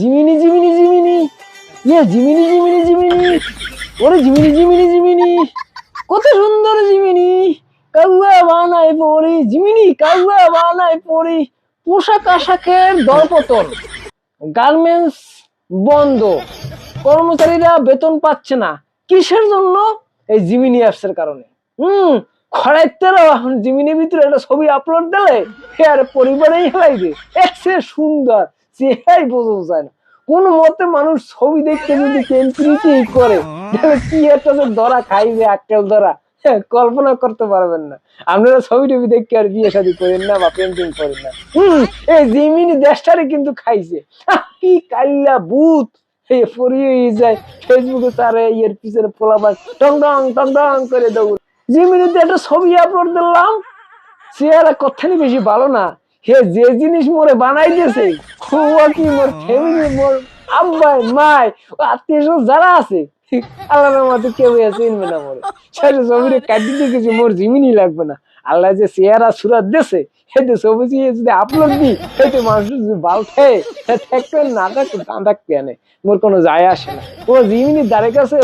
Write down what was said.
Gemini জিমিনি জিমিনি। ইয়ে জিমিনি জিমিনি জিমিনি। ওরে জিমিনি জিমিনি জিমিনি। কত সুন্দর জিমিনি। কাউয়া বানায় পরি। জিমিনি, কাউয়া বানায় পরি। পোশাক আশাকের দরপতন গার্মেন্টস বন্ধ। কর্মচারীরা বেতন পাচ্ছে না। কিসের জন্য? এই জিমিনি অ্যাপসের কারণে। হুম খড়াইতেরও এখন জিমিনির ভিতরে একটা ছবি আপলোড দিলে আর পরিবারেই হেলাইবে। এসে সুন্দর। চেহারাই বোঝা যায় না। কোন মতে মানুষ ছবি দেখতে যদি কেন্দ্রিতি করে কি একটা যে ধরা খাইবে আক্কেল ধরা? হ্যাঁ, কল্পনা করতে পারবেন না। আপনারা ছবি টবি দেখে আর বিয়ে শাদী করেন না বা পেন্টিং করেন না। হম এই জিমিনি দেশটারে কিন্তু খাইছে। কি কাল্লা ভূত! পরিয়ে যায়। ফেসবুকে তারে ইয়ের পিছনে পোলাবার টং টং টং টং করে দৌড়। জিমিনিতে একটা ছবি আপলোড দিলাম। চেহারা কথানি বেশি ভালো না। হে যে জিনিস মোরে বানাই দিয়েছে কাটি দেখেছি মোর জিমিনি লাগবে না। আল্লাহ যে চেহারা সুরাত দেশে সেটা ছবি যদি আপলোড দিই সেটা মানুষ যদি বাল খেয়ে থাকবে না থাকবে না কোনো যায় আসে না। ও জিমিনি দ্বারে কাছে